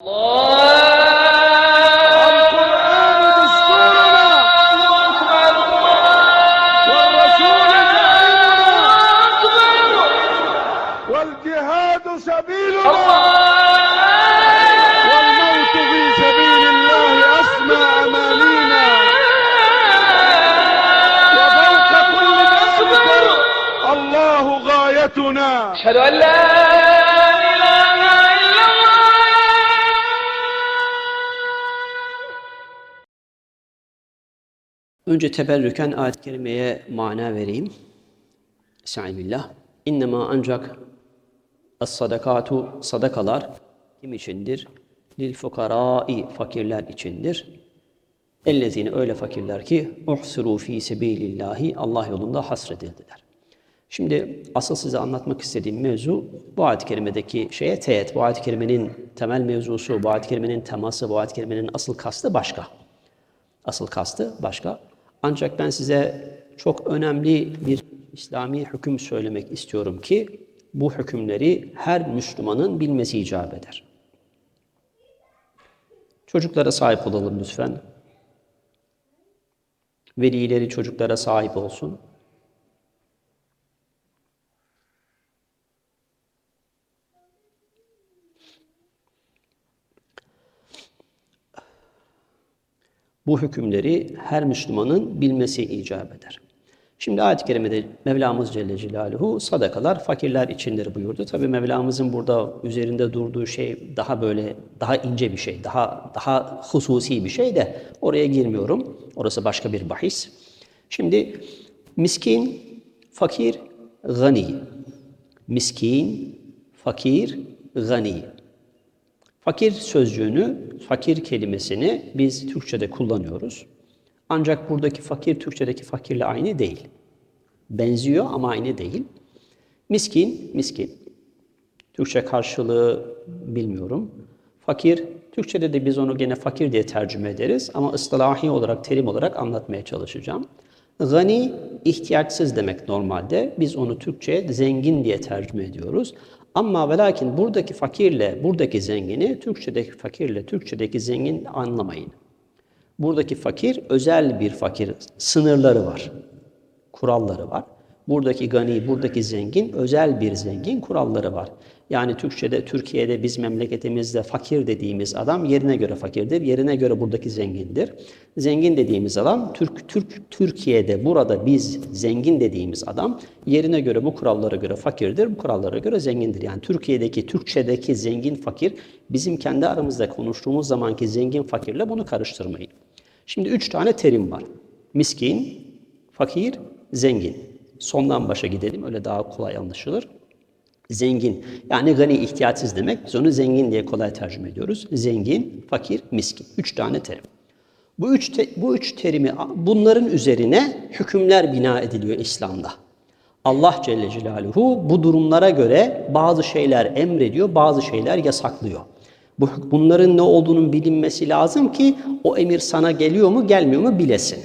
我 Önce teberrüken ayet-i kerimeye mana vereyim. Estağfirullah. İnnemâ ancak es-sadakatu sadakalar kim içindir? Lil fukarâi fakirler içindir. Ellezine öyle fakirler ki uhsuru fi sebilillahi Allah yolunda hasredildiler. Şimdi asıl size anlatmak istediğim mevzu bu ayet-i kerimedeki şeye teğet. Bu ayet-i kerimenin temel mevzusu, bu ayet-i kerimenin teması, bu ayet-i kerimenin asıl kastı başka. Asıl kastı başka. Ancak ben size çok önemli bir İslami hüküm söylemek istiyorum ki bu hükümleri her Müslümanın bilmesi icap eder. Çocuklara sahip olalım lütfen. Velileri çocuklara sahip olsun. Bu hükümleri her Müslümanın bilmesi icap eder. Şimdi ayet-i kerimede Mevlamız Celle Celaluhu sadakalar fakirler içindir buyurdu. Tabi Mevlamızın burada üzerinde durduğu şey daha böyle daha ince bir şey, daha daha hususi bir şey de oraya girmiyorum. Orası başka bir bahis. Şimdi miskin, fakir, gani. Miskin, fakir, gani. Fakir sözcüğünü, fakir kelimesini biz Türkçe'de kullanıyoruz. Ancak buradaki fakir Türkçedeki fakirle aynı değil. Benziyor ama aynı değil. Miskin, miskin. Türkçe karşılığı bilmiyorum. Fakir, Türkçede de biz onu gene fakir diye tercüme ederiz ama ıslahi olarak, terim olarak anlatmaya çalışacağım. Gani, ihtiyaçsız demek normalde. Biz onu Türkçe'ye zengin diye tercüme ediyoruz. Ama ve lakin buradaki fakirle buradaki zengini Türkçedeki fakirle Türkçedeki zengin anlamayın. Buradaki fakir özel bir fakir. Sınırları var. Kuralları var. Buradaki gani, buradaki zengin özel bir zengin kuralları var. Yani Türkçe'de, Türkiye'de biz memleketimizde fakir dediğimiz adam yerine göre fakirdir. Yerine göre buradaki zengindir. Zengin dediğimiz adam Türk Türk Türkiye'de burada biz zengin dediğimiz adam yerine göre bu kurallara göre fakirdir. Bu kurallara göre zengindir. Yani Türkiye'deki Türkçedeki zengin fakir bizim kendi aramızda konuştuğumuz zamanki zengin fakirle bunu karıştırmayın. Şimdi üç tane terim var. Miskin, fakir, zengin. Sondan başa gidelim öyle daha kolay anlaşılır. Zengin yani gani ihtiyaçsız demek. Biz onu zengin diye kolay tercüme ediyoruz. Zengin, fakir, miskin. Üç tane terim. Bu üç, te- bu üç terimi bunların üzerine hükümler bina ediliyor İslam'da. Allah Celle Celaluhu bu durumlara göre bazı şeyler emrediyor, bazı şeyler yasaklıyor. Bu, bunların ne olduğunun bilinmesi lazım ki o emir sana geliyor mu gelmiyor mu bilesin.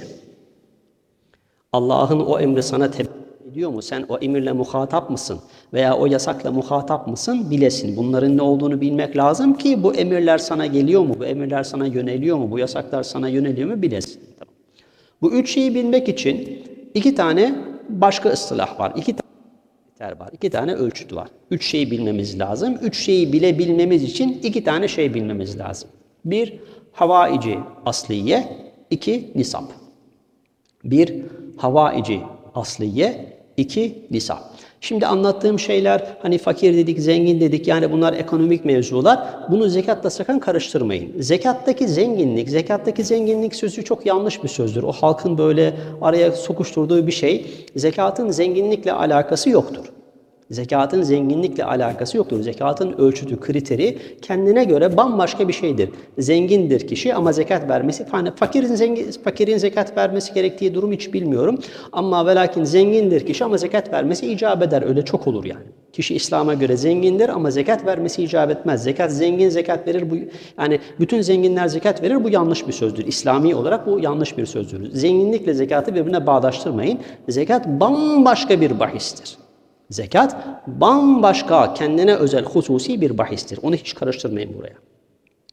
Allah'ın o emri sana tebliğ ediyor mu? Sen o emirle muhatap mısın? Veya o yasakla muhatap mısın? Bilesin. Bunların ne olduğunu bilmek lazım ki bu emirler sana geliyor mu? Bu emirler sana yöneliyor mu? Bu yasaklar sana yöneliyor mu? Bilesin. Tamam. Bu üç şeyi bilmek için iki tane başka ıstılah var. İki tane var. İki tane ölçüt var. Üç şeyi bilmemiz lazım. Üç şeyi bilebilmemiz için iki tane şey bilmemiz lazım. Bir, havaici asliye. iki nisap. Bir, havaici asliye. İki nisap. Şimdi anlattığım şeyler hani fakir dedik, zengin dedik yani bunlar ekonomik mevzular. Bunu zekatla sakın karıştırmayın. Zekattaki zenginlik, zekattaki zenginlik sözü çok yanlış bir sözdür. O halkın böyle araya sokuşturduğu bir şey. Zekatın zenginlikle alakası yoktur. Zekatın zenginlikle alakası yoktur. Zekatın ölçütü, kriteri kendine göre bambaşka bir şeydir. Zengindir kişi ama zekat vermesi, fakirin, zengin, fakirin zekat vermesi gerektiği durum hiç bilmiyorum. Ama ve lakin zengindir kişi ama zekat vermesi icap eder. Öyle çok olur yani. Kişi İslam'a göre zengindir ama zekat vermesi icap etmez. Zekat zengin zekat verir. Bu, yani bütün zenginler zekat verir. Bu yanlış bir sözdür. İslami olarak bu yanlış bir sözdür. Zenginlikle zekatı birbirine bağdaştırmayın. Zekat bambaşka bir bahistir. Zekat bambaşka kendine özel hususi bir bahistir. Onu hiç karıştırmayın buraya.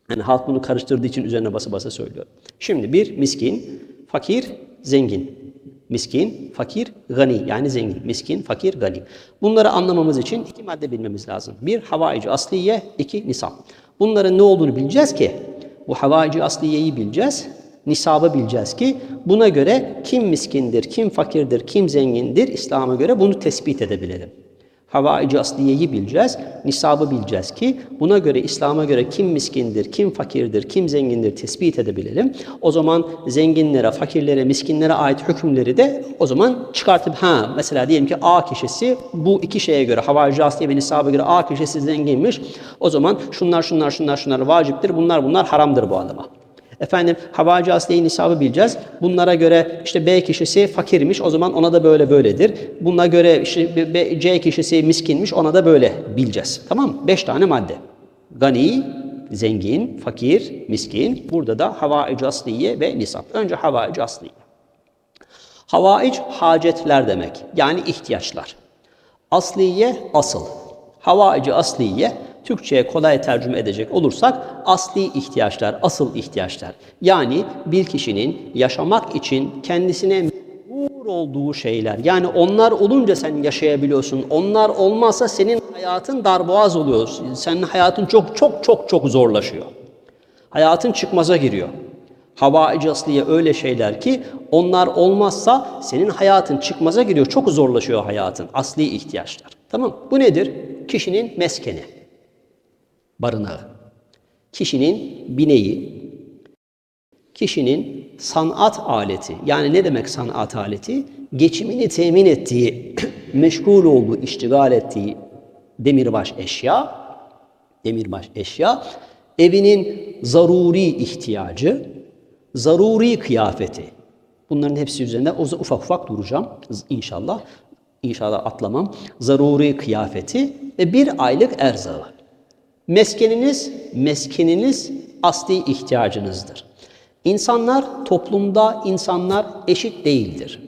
Yani halk bunu karıştırdığı için üzerine basa basa söylüyorum. Şimdi bir miskin, fakir, zengin. Miskin, fakir, gani yani zengin. Miskin, fakir, gani. Bunları anlamamız için iki madde bilmemiz lazım. Bir havaici asliye, iki nisab. Bunların ne olduğunu bileceğiz ki bu havaici asliyeyi bileceğiz. Nisabı bileceğiz ki buna göre kim miskindir, kim fakirdir, kim zengindir İslam'a göre bunu tespit edebilelim. Havaici asliyeyi bileceğiz, nisabı bileceğiz ki buna göre İslam'a göre kim miskindir, kim fakirdir, kim zengindir tespit edebilelim. O zaman zenginlere, fakirlere, miskinlere ait hükümleri de o zaman çıkartıp ha mesela diyelim ki A kişisi bu iki şeye göre havaici asliye ve nisaba göre A kişisi zenginmiş. O zaman şunlar şunlar şunlar şunlar vaciptir, bunlar bunlar haramdır bu adama. Efendim havacı asliye nisabı bileceğiz. Bunlara göre işte B kişisi fakirmiş o zaman ona da böyle böyledir. Buna göre işte B- C kişisi miskinmiş ona da böyle bileceğiz. Tamam mı? Beş tane madde. Gani, zengin, fakir, miskin. Burada da havaic asliye ve nisap. Önce havaic asliye. Havaic hacetler demek. Yani ihtiyaçlar. Asliye asıl. Havaici asliye Türkçe'ye kolay tercüme edecek olursak asli ihtiyaçlar, asıl ihtiyaçlar. Yani bir kişinin yaşamak için kendisine mecbur olduğu şeyler. Yani onlar olunca sen yaşayabiliyorsun. Onlar olmazsa senin hayatın darboğaz oluyor. Senin hayatın çok çok çok çok zorlaşıyor. Hayatın çıkmaza giriyor. Havaic asliye öyle şeyler ki onlar olmazsa senin hayatın çıkmaza giriyor. Çok zorlaşıyor hayatın. Asli ihtiyaçlar. Tamam Bu nedir? Kişinin meskeni. Barınağı. Kişinin bineği. Kişinin sanat aleti. Yani ne demek sanat aleti? Geçimini temin ettiği, meşgul olduğu, iştigal ettiği demirbaş eşya. Demirbaş eşya. Evinin zaruri ihtiyacı, zaruri kıyafeti. Bunların hepsi üzerinde ufak ufak duracağım inşallah. İnşallah atlamam. Zaruri kıyafeti ve bir aylık erzağı. Meskeniniz, meskeniniz asli ihtiyacınızdır. İnsanlar, toplumda insanlar eşit değildir.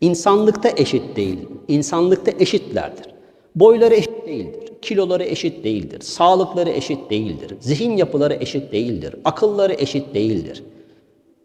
İnsanlıkta eşit değil. İnsanlıkta eşitlerdir. Boyları eşit değildir. Kiloları eşit değildir. Sağlıkları eşit değildir. Zihin yapıları eşit değildir. Akılları eşit değildir.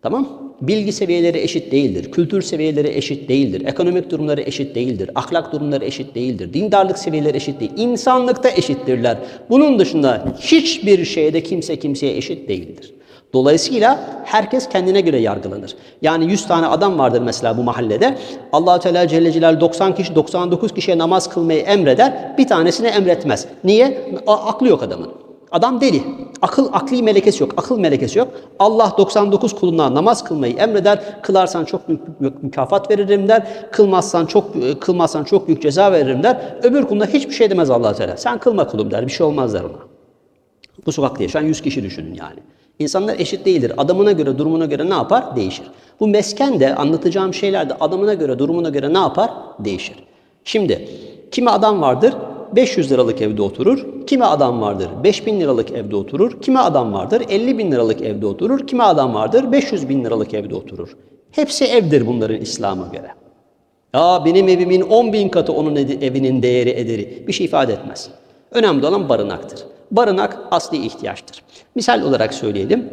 Tamam? Bilgi seviyeleri eşit değildir. Kültür seviyeleri eşit değildir. Ekonomik durumları eşit değildir. Ahlak durumları eşit değildir. Dindarlık seviyeleri eşit değil. İnsanlıkta eşittirler. Bunun dışında hiçbir şeyde kimse kimseye eşit değildir. Dolayısıyla herkes kendine göre yargılanır. Yani 100 tane adam vardır mesela bu mahallede. Allah Teala Celle Celaluhu 90 kişi 99 kişiye namaz kılmayı emreder. Bir tanesine emretmez. Niye? Aklı yok adamın. Adam deli. Akıl, akli melekesi yok. Akıl melekesi yok. Allah 99 kuluna namaz kılmayı emreder. Kılarsan çok büyük, büyük mükafat veririm der. Kılmazsan çok kılmazsan çok büyük ceza veririm der. Öbür kuluna hiçbir şey demez Allah Teala. Sen kılma kulum der. Bir şey olmaz der ona. Bu sokakta yaşayan 100 kişi düşünün yani. İnsanlar eşit değildir. Adamına göre, durumuna göre ne yapar? Değişir. Bu mesken de anlatacağım şeyler de adamına göre, durumuna göre ne yapar? Değişir. Şimdi kimi adam vardır 500 liralık evde oturur. Kimi adam vardır 5000 liralık evde oturur. Kimi adam vardır 50 bin liralık evde oturur. Kimi adam vardır 500 bin liralık evde oturur. Hepsi evdir bunların İslam'a göre. Ya benim evimin 10 bin katı onun evinin değeri ederi bir şey ifade etmez. Önemli olan barınaktır. Barınak asli ihtiyaçtır. Misal olarak söyleyelim.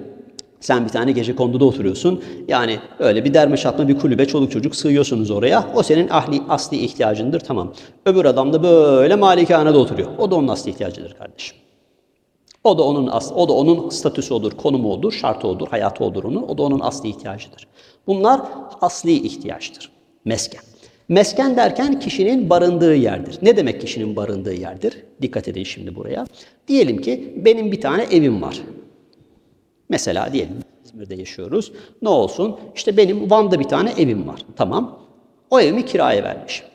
Sen bir tane gece konduda oturuyorsun. Yani öyle bir derme çatma bir kulübe çoluk çocuk sığıyorsunuz oraya. O senin ahli, asli ihtiyacındır tamam. Öbür adam da böyle malikanede oturuyor. O da onun asli ihtiyacıdır kardeşim. O da onun as o da onun statüsü odur, konumu odur, şartı odur, hayatı odur onun. O da onun asli ihtiyacıdır. Bunlar asli ihtiyaçtır. Mesken. Mesken derken kişinin barındığı yerdir. Ne demek kişinin barındığı yerdir? Dikkat edin şimdi buraya. Diyelim ki benim bir tane evim var. Mesela diyelim İzmir'de yaşıyoruz. Ne olsun? İşte benim Van'da bir tane evim var. Tamam. O evimi kiraya vermişim.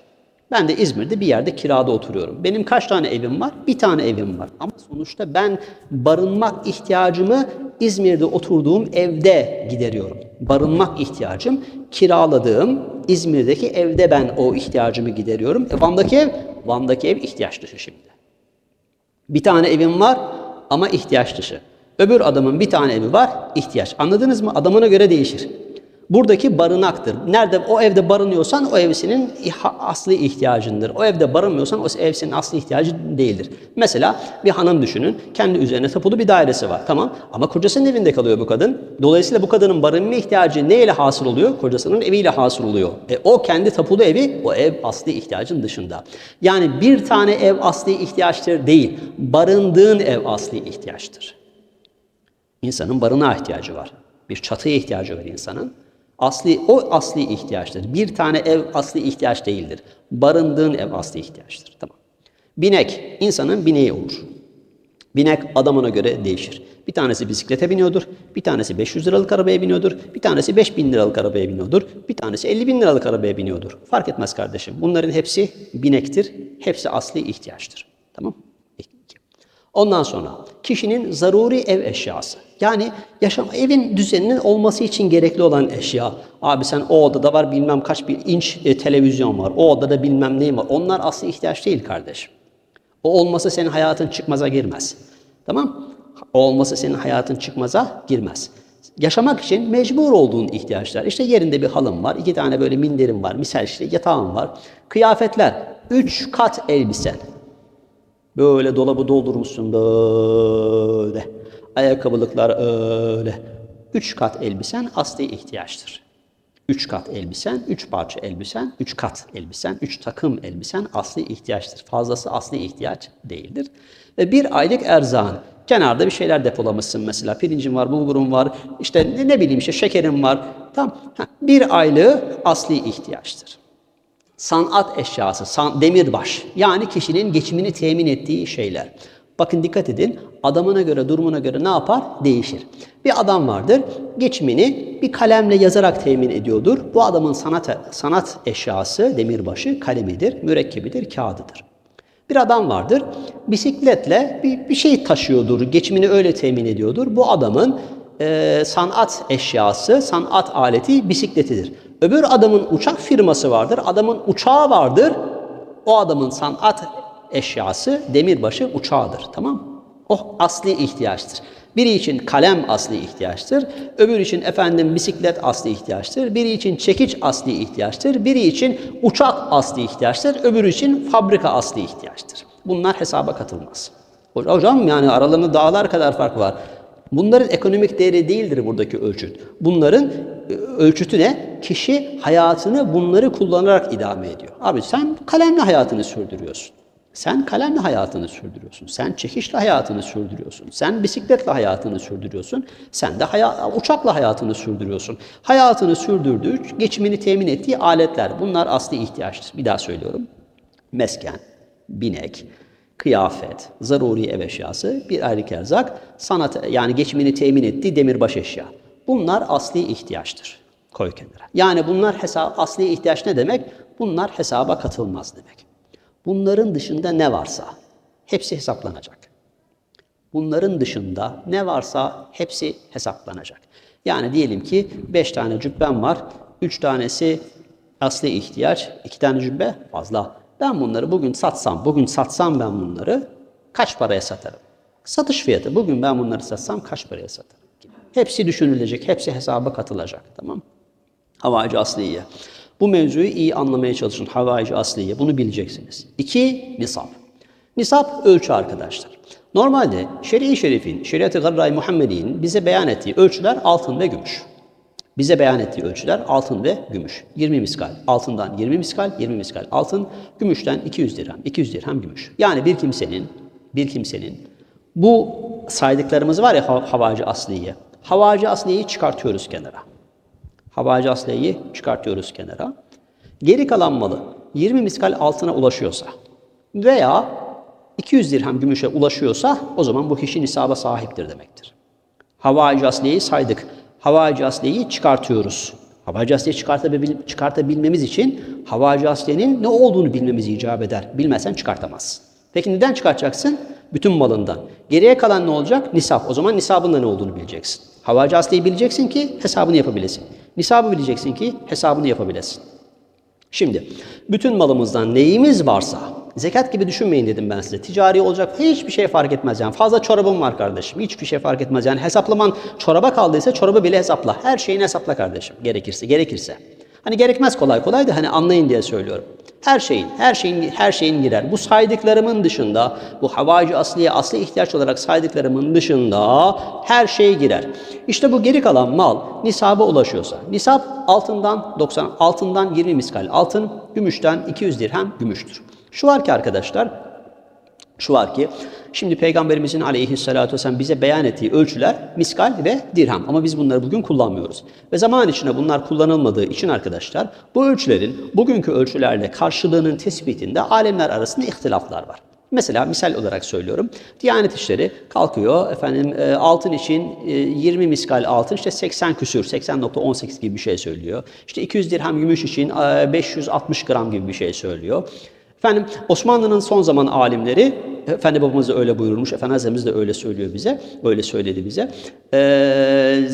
Ben de İzmir'de bir yerde kirada oturuyorum. Benim kaç tane evim var? Bir tane evim var. Ama sonuçta ben barınmak ihtiyacımı İzmir'de oturduğum evde gideriyorum. Barınmak ihtiyacım kiraladığım İzmir'deki evde ben o ihtiyacımı gideriyorum. E Van'daki ev, Van'daki ev ihtiyaç dışı şimdi. Bir tane evim var ama ihtiyaç dışı. Öbür adamın bir tane evi var, ihtiyaç. Anladınız mı? Adamına göre değişir. Buradaki barınaktır. Nerede o evde barınıyorsan o ev senin asli ihtiyacındır. O evde barınmıyorsan o ev senin asli ihtiyacı değildir. Mesela bir hanım düşünün. Kendi üzerine tapulu bir dairesi var. Tamam ama kocasının evinde kalıyor bu kadın. Dolayısıyla bu kadının barınma ihtiyacı neyle hasıl oluyor? Kocasının eviyle hasıl oluyor. E, o kendi tapulu evi o ev asli ihtiyacın dışında. Yani bir tane ev asli ihtiyaçtır değil. Barındığın ev asli ihtiyaçtır. İnsanın barınağa ihtiyacı var. Bir çatıya ihtiyacı var insanın. Asli o asli ihtiyaçtır. Bir tane ev asli ihtiyaç değildir. Barındığın ev asli ihtiyaçtır. Tamam. Binek insanın bineği olur. Binek adamına göre değişir. Bir tanesi bisiklete biniyordur, bir tanesi 500 liralık arabaya biniyordur, bir tanesi 5000 liralık arabaya biniyordur, bir tanesi 50 bin liralık arabaya biniyordur. Fark etmez kardeşim. Bunların hepsi binektir, hepsi asli ihtiyaçtır. Tamam. Ondan sonra kişinin zaruri ev eşyası. Yani yaşam evin düzeninin olması için gerekli olan eşya. Abi sen o odada var bilmem kaç bir inç e, televizyon var. O odada bilmem ne var. Onlar asli ihtiyaç değil kardeşim. O olmasa senin hayatın çıkmaza girmez. Tamam? O olmasa senin hayatın çıkmaza girmez. Yaşamak için mecbur olduğun ihtiyaçlar. İşte yerinde bir halım var, iki tane böyle minderim var, misal işte yatağım var. Kıyafetler, üç kat elbisen. Böyle dolabı doldurmuşsun böyle. Ayakkabılıklar öyle. Üç kat elbisen asli ihtiyaçtır. Üç kat elbisen, üç parça elbisen, üç kat elbisen, üç takım elbisen asli ihtiyaçtır. Fazlası asli ihtiyaç değildir. Ve bir aylık erzağın. Kenarda bir şeyler depolamışsın mesela. Pirincin var, bulgurun var, işte ne, ne bileyim işte şekerin var. Ha, bir aylığı asli ihtiyaçtır sanat eşyası, san, demirbaş. Yani kişinin geçimini temin ettiği şeyler. Bakın dikkat edin, adamına göre, durumuna göre ne yapar? Değişir. Bir adam vardır, geçimini bir kalemle yazarak temin ediyordur. Bu adamın sanat, sanat eşyası, demirbaşı, kalemidir, mürekkebidir, kağıdıdır. Bir adam vardır, bisikletle bir, bir şey taşıyordur, geçimini öyle temin ediyordur. Bu adamın e, sanat eşyası, sanat aleti bisikletidir. Öbür adamın uçak firması vardır, adamın uçağı vardır. O adamın sanat eşyası, demirbaşı uçağıdır. Tamam mı? O asli ihtiyaçtır. Biri için kalem asli ihtiyaçtır, öbür için efendim bisiklet asli ihtiyaçtır, biri için çekiç asli ihtiyaçtır, biri için uçak asli ihtiyaçtır, öbürü için fabrika asli ihtiyaçtır. Bunlar hesaba katılmaz. Hocam yani aralarında dağlar kadar fark var. Bunların ekonomik değeri değildir buradaki ölçüt. Bunların e, ölçütü ne? Kişi hayatını bunları kullanarak idame ediyor. Abi sen kalemle hayatını sürdürüyorsun. Sen kalemle hayatını sürdürüyorsun. Sen çekişle hayatını sürdürüyorsun. Sen bisikletle hayatını sürdürüyorsun. Sen de haya- uçakla hayatını sürdürüyorsun. Hayatını sürdürdüğü, geçimini temin ettiği aletler. Bunlar asli ihtiyaçtır. Bir daha söylüyorum. Mesken, binek, kıyafet, zaruri ev eşyası, bir aylık erzak, sanat yani geçimini temin ettiği demirbaş eşya. Bunlar asli ihtiyaçtır. Koy kenara. Yani bunlar hesap asli ihtiyaç ne demek? Bunlar hesaba katılmaz demek. Bunların dışında ne varsa hepsi hesaplanacak. Bunların dışında ne varsa hepsi hesaplanacak. Yani diyelim ki 5 tane cübbem var. 3 tanesi asli ihtiyaç, 2 tane cübbe fazla. Ben bunları bugün satsam, bugün satsam ben bunları kaç paraya satarım? Satış fiyatı. Bugün ben bunları satsam kaç paraya satarım? Hepsi düşünülecek, hepsi hesaba katılacak. Tamam Havacı asliye. Bu mevzuyu iyi anlamaya çalışın. Havacı asliye. Bunu bileceksiniz. İki, nisap. Nisap ölçü arkadaşlar. Normalde şer'i şerifin, şeriat-ı garra Muhammedi'nin bize beyan ettiği ölçüler altın ve gümüş. Bize beyan ettiği ölçüler altın ve gümüş. 20 miskal. Altından 20 miskal, 20 miskal altın, gümüşten 200 dirhem, 200 dirhem gümüş. Yani bir kimsenin, bir kimsenin bu saydıklarımız var ya ha- havacı asliye. Havacı asliyeyi çıkartıyoruz kenara. Havacı asliyeyi çıkartıyoruz kenara. Geri kalan malı 20 miskal altına ulaşıyorsa veya 200 dirhem gümüşe ulaşıyorsa o zaman bu kişi nisaba sahiptir demektir. Havacı asliyeyi saydık. Havacı asliyeyi çıkartıyoruz. Havacı asliyeyi çıkartabil, çıkartabilmemiz için havacı asliyenin ne olduğunu bilmemiz icap eder. Bilmezsen çıkartamazsın. Peki neden çıkartacaksın? Bütün malından. Geriye kalan ne olacak? Nisap. O zaman nisabın da ne olduğunu bileceksin. Havacı asliyeyi bileceksin ki hesabını yapabilesin. Nisabı bileceksin ki hesabını yapabilesin. Şimdi bütün malımızdan neyimiz varsa Zekat gibi düşünmeyin dedim ben size. Ticari olacak hiçbir şey fark etmez yani. Fazla çorabım var kardeşim. Hiçbir şey fark etmez yani. Hesaplaman çoraba kaldıysa çorabı bile hesapla. Her şeyini hesapla kardeşim. Gerekirse, gerekirse. Hani gerekmez kolay kolay da hani anlayın diye söylüyorum. Her şeyin, her şeyin, her şeyin girer. Bu saydıklarımın dışında, bu havacı asliye, asli ihtiyaç olarak saydıklarımın dışında her şey girer. İşte bu geri kalan mal nisaba ulaşıyorsa, nisap altından 90, altından 20 miskal altın, gümüşten 200 dirhem gümüştür. Şu var ki arkadaşlar, şu var ki şimdi Peygamberimizin aleyhissalatü vesselam bize beyan ettiği ölçüler miskal ve dirham ama biz bunları bugün kullanmıyoruz. Ve zaman içinde bunlar kullanılmadığı için arkadaşlar bu ölçülerin bugünkü ölçülerle karşılığının tespitinde alemler arasında ihtilaflar var. Mesela misal olarak söylüyorum. Diyanet İşleri kalkıyor efendim e, altın için e, 20 miskal altın işte 80 küsür 80.18 gibi bir şey söylüyor. İşte 200 dirhem gümüş için e, 560 gram gibi bir şey söylüyor. Efendim Osmanlı'nın son zaman alimleri, Efendi babamız da öyle buyurmuş, Efendi Hazretimiz de öyle söylüyor bize, öyle söyledi bize. Ee,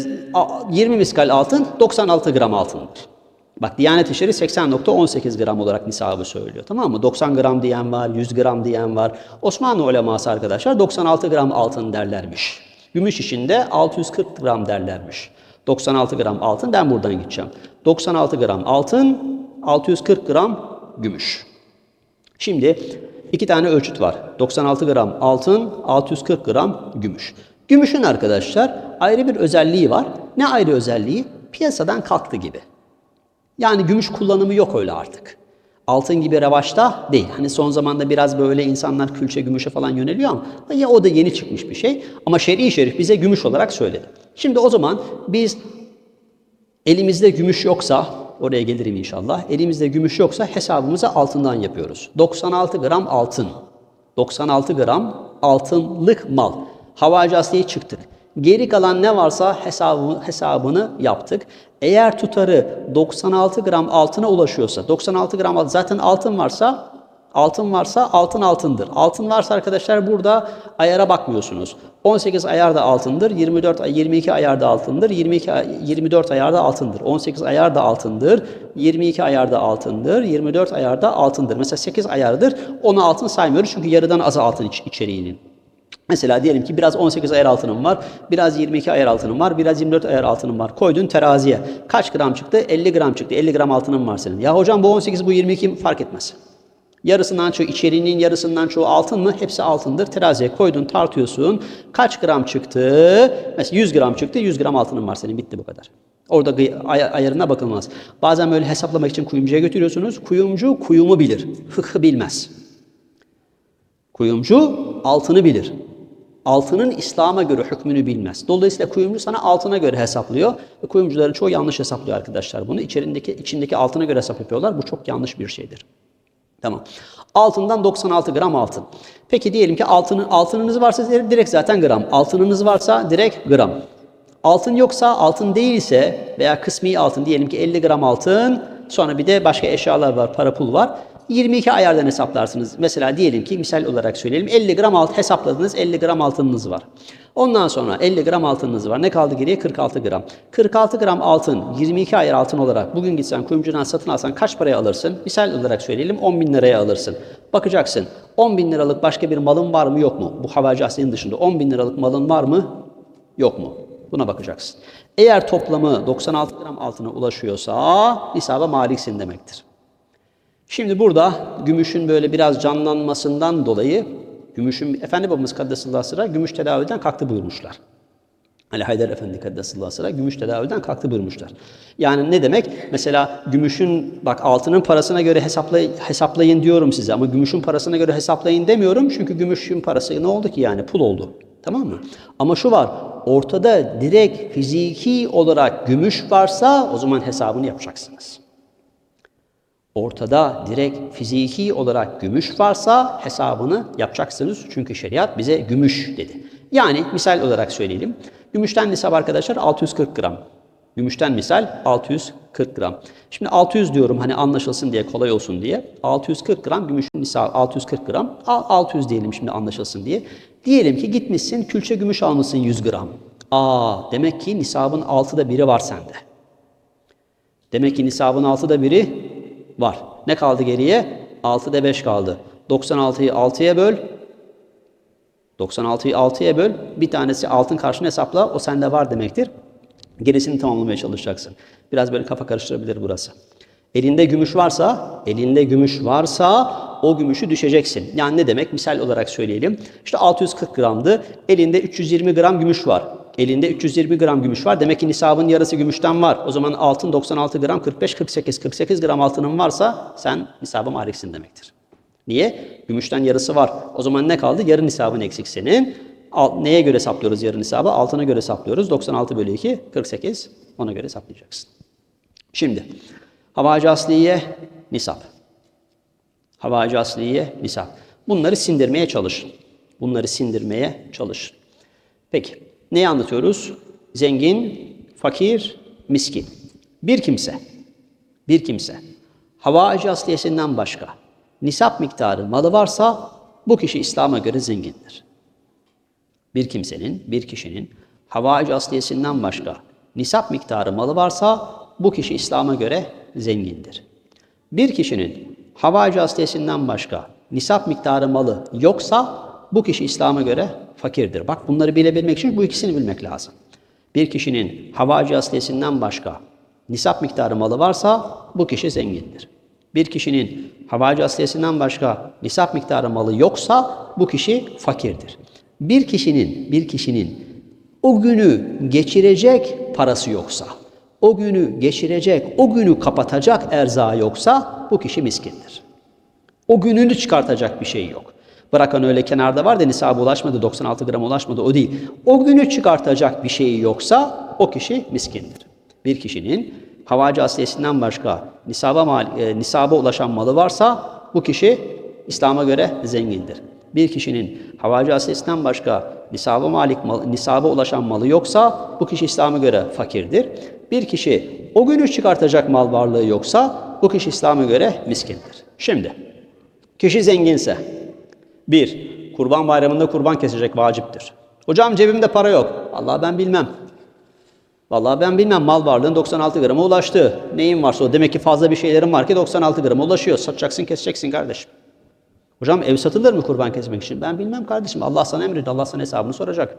20 miskal altın 96 gram altındır. Bak Diyanet İşleri 80.18 gram olarak nisabı söylüyor. Tamam mı? 90 gram diyen var, 100 gram diyen var. Osmanlı uleması arkadaşlar 96 gram altın derlermiş. Gümüş işinde 640 gram derlermiş. 96 gram altın ben buradan gideceğim. 96 gram altın, 640 gram gümüş. Şimdi iki tane ölçüt var. 96 gram altın, 640 gram gümüş. Gümüşün arkadaşlar ayrı bir özelliği var. Ne ayrı özelliği? Piyasadan kalktı gibi. Yani gümüş kullanımı yok öyle artık. Altın gibi revaçta değil. Hani son zamanda biraz böyle insanlar külçe gümüşe falan yöneliyor ama ya o da yeni çıkmış bir şey. Ama şer'i şerif bize gümüş olarak söyledi. Şimdi o zaman biz elimizde gümüş yoksa Oraya gelirim inşallah. Elimizde gümüş yoksa hesabımızı altından yapıyoruz. 96 gram altın. 96 gram altınlık mal. Havacı asliye çıktık. Geri kalan ne varsa hesabı, hesabını yaptık. Eğer tutarı 96 gram altına ulaşıyorsa, 96 gram altın, zaten altın varsa Altın varsa altın altındır. Altın varsa arkadaşlar burada ayara bakmıyorsunuz. 18 ayar da altındır, 24 22 ayar da altındır, 22 24 ayar da altındır. 18 ayar da altındır, 22 ayar da altındır, 24 ayar da altındır. Mesela 8 ayardır. Onu altın saymıyoruz çünkü yarıdan az altın iç içeriğinin. Mesela diyelim ki biraz 18 ayar altınım var, biraz 22 ayar altınım var, biraz 24 ayar altınım var. Koydun teraziye. Kaç gram çıktı? 50 gram çıktı. 50 gram altınım var senin. Ya hocam bu 18 bu 22 fark etmez. Yarısından çoğu, içeriğinin yarısından çoğu altın mı? Hepsi altındır. Teraziye koydun, tartıyorsun. Kaç gram çıktı? Mesela 100 gram çıktı, 100 gram altının var senin. Bitti bu kadar. Orada ay ayarına bakılmaz. Bazen böyle hesaplamak için kuyumcuya götürüyorsunuz. Kuyumcu kuyumu bilir. Fıkhı bilmez. Kuyumcu altını bilir. Altının İslam'a göre hükmünü bilmez. Dolayısıyla kuyumcu sana altına göre hesaplıyor. Ve kuyumcuların çoğu yanlış hesaplıyor arkadaşlar bunu. İçerindeki, içindeki altına göre hesap yapıyorlar. Bu çok yanlış bir şeydir. Tamam. Altından 96 gram altın. Peki diyelim ki altının, altınınız varsa direkt zaten gram. Altınınız varsa direkt gram. Altın yoksa, altın değilse veya kısmi altın diyelim ki 50 gram altın, sonra bir de başka eşyalar var, para pul var. 22 ayardan hesaplarsınız. Mesela diyelim ki misal olarak söyleyelim 50 gram alt hesapladınız 50 gram altınınız var. Ondan sonra 50 gram altınınız var. Ne kaldı geriye? 46 gram. 46 gram altın 22 ayar altın olarak bugün gitsen kuyumcudan satın alsan kaç paraya alırsın? Misal olarak söyleyelim 10 bin liraya alırsın. Bakacaksın 10 bin liralık başka bir malın var mı yok mu? Bu havacı dışında 10 bin liralık malın var mı yok mu? Buna bakacaksın. Eğer toplamı 96 gram altına ulaşıyorsa nisaba maliksin demektir. Şimdi burada gümüşün böyle biraz canlanmasından dolayı gümüşün Efendi babamız Kaddesallahu sıra gümüş tedaviden kalktı buyurmuşlar. Ali Haydar Efendi Kaddesallahu sıra gümüş tedaviden kalktı buyurmuşlar. Yani ne demek? Mesela gümüşün bak altının parasına göre hesaplayın, hesaplayın diyorum size ama gümüşün parasına göre hesaplayın demiyorum. Çünkü gümüşün parası ne oldu ki yani pul oldu. Tamam mı? Ama şu var. Ortada direkt fiziki olarak gümüş varsa o zaman hesabını yapacaksınız. Ortada direkt fiziki olarak gümüş varsa hesabını yapacaksınız. Çünkü şeriat bize gümüş dedi. Yani misal olarak söyleyelim. Gümüşten nisap arkadaşlar 640 gram. Gümüşten misal 640 gram. Şimdi 600 diyorum hani anlaşılsın diye kolay olsun diye. 640 gram gümüşün nisabı 640 gram. 600 diyelim şimdi anlaşılsın diye. Diyelim ki gitmişsin külçe gümüş almışsın 100 gram. Aa demek ki nisabın 6'da biri var sende. Demek ki nisabın 6'da biri var. Ne kaldı geriye? 6'da 5 kaldı. 96'yı 6'ya böl. 96'yı 6'ya böl. Bir tanesi altın karşını hesapla. O sende var demektir. Gerisini tamamlamaya çalışacaksın. Biraz böyle kafa karıştırabilir burası. Elinde gümüş varsa, elinde gümüş varsa o gümüşü düşeceksin. Yani ne demek? Misal olarak söyleyelim. İşte 640 gramdı. Elinde 320 gram gümüş var. Elinde 320 gram gümüş var. Demek ki nisabın yarısı gümüşten var. O zaman altın 96 gram 45 48 48 gram altının varsa sen nisaba maliksin demektir. Niye? Gümüşten yarısı var. O zaman ne kaldı? Yarı nisabın eksik senin. Al- neye göre saplıyoruz yarı nisabı? Altına göre saplıyoruz. 96 bölü 2 48. Ona göre saplayacaksın. Şimdi havacı asliye nisap. Havacı asliye nisap. Bunları sindirmeye çalış. Bunları sindirmeye çalış. Peki neyi anlatıyoruz? Zengin, fakir, miskin. Bir kimse, bir kimse havacı asliyesinden başka nisap miktarı malı varsa bu kişi İslam'a göre zengindir. Bir kimsenin, bir kişinin havacı asliyesinden başka nisap miktarı malı varsa bu kişi İslam'a göre zengindir. Bir kişinin havacı asliyesinden başka nisap miktarı malı yoksa bu kişi İslam'a göre fakirdir. Bak bunları bilebilmek için bu ikisini bilmek lazım. Bir kişinin havacı asliyesinden başka nisap miktarı malı varsa bu kişi zengindir. Bir kişinin havacı asliyesinden başka nisap miktarı malı yoksa bu kişi fakirdir. Bir kişinin bir kişinin o günü geçirecek parası yoksa, o günü geçirecek, o günü kapatacak erzağı yoksa bu kişi miskindir. O gününü çıkartacak bir şey yok. Bırakan öyle kenarda var da nisaba ulaşmadı, 96 gram ulaşmadı o değil. O günü çıkartacak bir şeyi yoksa o kişi miskindir. Bir kişinin havacı asliyesinden başka nisaba, mal, e, nisaba ulaşan malı varsa bu kişi İslam'a göre zengindir. Bir kişinin havacı asliyesinden başka nisaba, malik mal, nisaba ulaşan malı yoksa bu kişi İslam'a göre fakirdir. Bir kişi o günü çıkartacak mal varlığı yoksa bu kişi İslam'a göre miskindir. Şimdi kişi zenginse bir, kurban bayramında kurban kesecek vaciptir. Hocam cebimde para yok. Vallahi ben bilmem. Vallahi ben bilmem mal varlığın 96 grama ulaştı. Neyin varsa o. Demek ki fazla bir şeylerin var ki 96 grama ulaşıyor. Satacaksın keseceksin kardeşim. Hocam ev satılır mı kurban kesmek için? Ben bilmem kardeşim. Allah sana emretti. Allah sana hesabını soracak.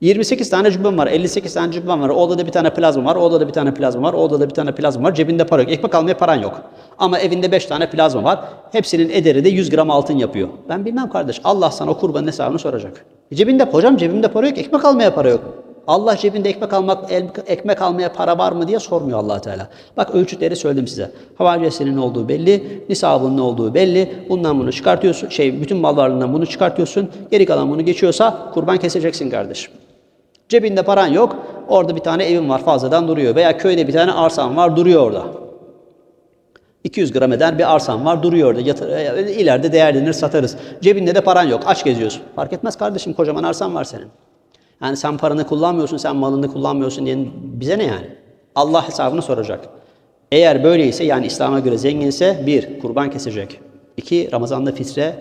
28 tane cübbem var, 58 tane cübbem var. O odada bir tane plazma var, o odada bir tane plazma var, o odada bir tane plazma var. Cebinde para yok. Ekmek almaya paran yok. Ama evinde 5 tane plazma var. Hepsinin ederi de 100 gram altın yapıyor. Ben bilmem kardeş. Allah sana o kurbanın hesabını soracak. E cebinde hocam cebimde para yok, ekmek almaya para yok. Allah cebinde ekmek almak, ekmek almaya para var mı diye sormuyor allah Teala. Bak ölçütleri söyledim size. Havacesinin olduğu belli, nisabının ne olduğu belli. Bundan bunu çıkartıyorsun. Şey bütün mal varlığından bunu çıkartıyorsun. Geri kalan bunu geçiyorsa kurban keseceksin kardeşim. Cebinde paran yok. Orada bir tane evin var fazladan duruyor. Veya köyde bir tane arsan var duruyor orada. 200 gram eder bir arsan var duruyor orada. Yatır, e, ileride değerlenir satarız. Cebinde de paran yok. Aç geziyorsun. Fark etmez kardeşim kocaman arsan var senin. Yani sen paranı kullanmıyorsun, sen malını kullanmıyorsun diye bize ne yani? Allah hesabını soracak. Eğer böyleyse yani İslam'a göre zenginse bir, kurban kesecek. İki, Ramazan'da fitre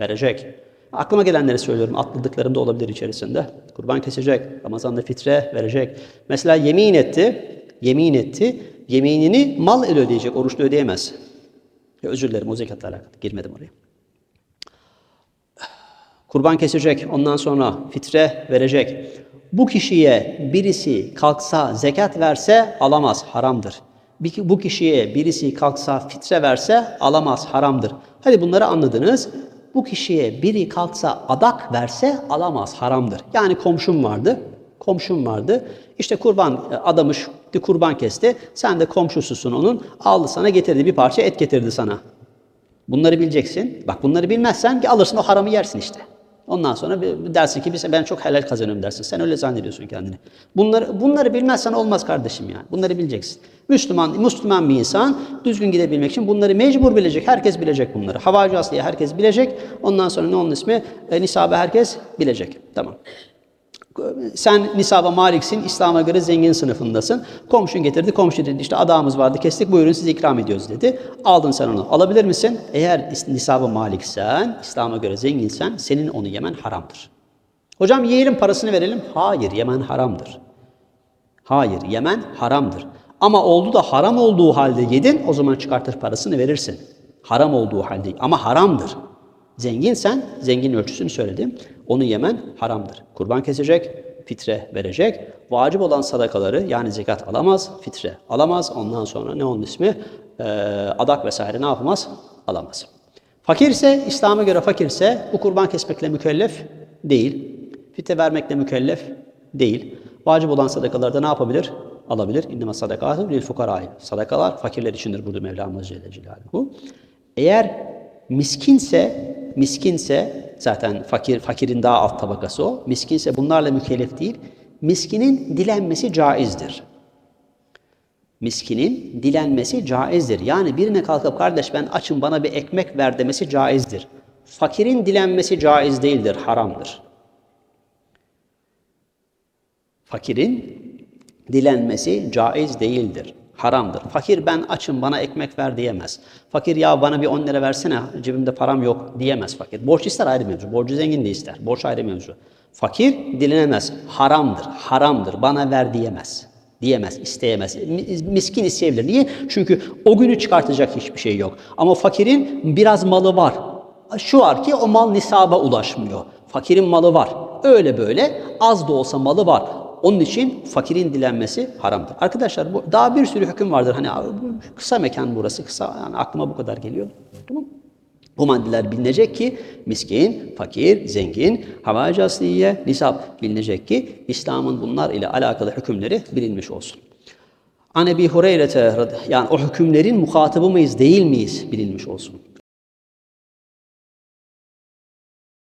verecek. Aklıma gelenleri söylüyorum. Atladıklarım da olabilir içerisinde. Kurban kesecek. Ramazan'da fitre verecek. Mesela yemin etti. Yemin etti. Yeminini mal ile ödeyecek. Oruçla ödeyemez. Ya özür dilerim o zekatla alakalı. Girmedim oraya. Kurban kesecek, ondan sonra fitre verecek. Bu kişiye birisi kalksa zekat verse alamaz, haramdır. Bu kişiye birisi kalksa fitre verse alamaz, haramdır. Hadi bunları anladınız. Bu kişiye biri kalksa adak verse alamaz, haramdır. Yani komşum vardı, komşum vardı. İşte kurban adamış, kurban kesti. Sen de komşususun onun. Aldı sana getirdi bir parça et getirdi sana. Bunları bileceksin. Bak bunları bilmezsen ki alırsın o haramı yersin işte. Ondan sonra bir- dersin ki "Biz- ben çok helal kazanıyorum dersin. Sen öyle zannediyorsun kendini. Bunları bunları bilmezsen olmaz kardeşim yani. Bunları bileceksin. Müslüman Müslüman bir insan düzgün gidebilmek için bunları mecbur bilecek. Herkes bilecek bunları. Havacı asliye herkes bilecek. Ondan sonra ne onun ismi? E, nisabı herkes bilecek. Tamam. Sen nisaba maliksin, İslam'a göre zengin sınıfındasın. Komşun getirdi, komşu dedi işte adamımız vardı kestik buyurun size ikram ediyoruz dedi. Aldın sen onu. Alabilir misin? Eğer is- nisaba maliksen, İslam'a göre zenginsen senin onu yemen haramdır. Hocam yiyelim parasını verelim. Hayır yemen haramdır. Hayır yemen haramdır. Ama oldu da haram olduğu halde yedin o zaman çıkartır parasını verirsin. Haram olduğu halde ama haramdır. zenginsen, zengin ölçüsünü söyledim. Onu yemen haramdır. Kurban kesecek, fitre verecek. Vacip olan sadakaları yani zekat alamaz, fitre alamaz. Ondan sonra ne onun ismi? Ee, adak vesaire ne yapamaz? Alamaz. Fakirse, İslam'a göre fakirse bu kurban kesmekle mükellef değil. Fitre vermekle mükellef değil. Vacip olan sadakalarda ne yapabilir? Alabilir. İnnema sadakatü lil fukarayı. Sadakalar fakirler içindir burada Mevlamız Celle Celaluhu. Eğer miskinse, miskinse zaten fakir fakirin daha alt tabakası o. Miskinse bunlarla mükellef değil. Miskinin dilenmesi caizdir. Miskinin dilenmesi caizdir. Yani birine kalkıp kardeş ben açım bana bir ekmek ver demesi caizdir. Fakirin dilenmesi caiz değildir, haramdır. Fakirin dilenmesi caiz değildir. Haramdır. Fakir ben açım bana ekmek ver diyemez. Fakir ya bana bir 10 lira versene cebimde param yok diyemez fakir. Borç ister ayrı mevzu. Borcu zengin de ister. Borç ayrı mevzu. Fakir dilenemez. Haramdır. Haramdır. Bana ver diyemez. Diyemez, isteyemez. Miskin isteyebilir. Niye? Çünkü o günü çıkartacak hiçbir şey yok. Ama fakirin biraz malı var. Şu var ki o mal nisaba ulaşmıyor. Fakirin malı var. Öyle böyle az da olsa malı var. Onun için fakirin dilenmesi haramdır. Arkadaşlar bu daha bir sürü hüküm vardır. Hani kısa mekan burası. Kısa yani aklıma bu kadar geliyor. Tamam Bu maddeler bilinecek ki miskin, fakir, zengin, havacı asliye, nisap bilinecek ki İslam'ın bunlar ile alakalı hükümleri bilinmiş olsun. An Ebi Hureyre'te yani o hükümlerin muhatabı mıyız değil miyiz bilinmiş olsun.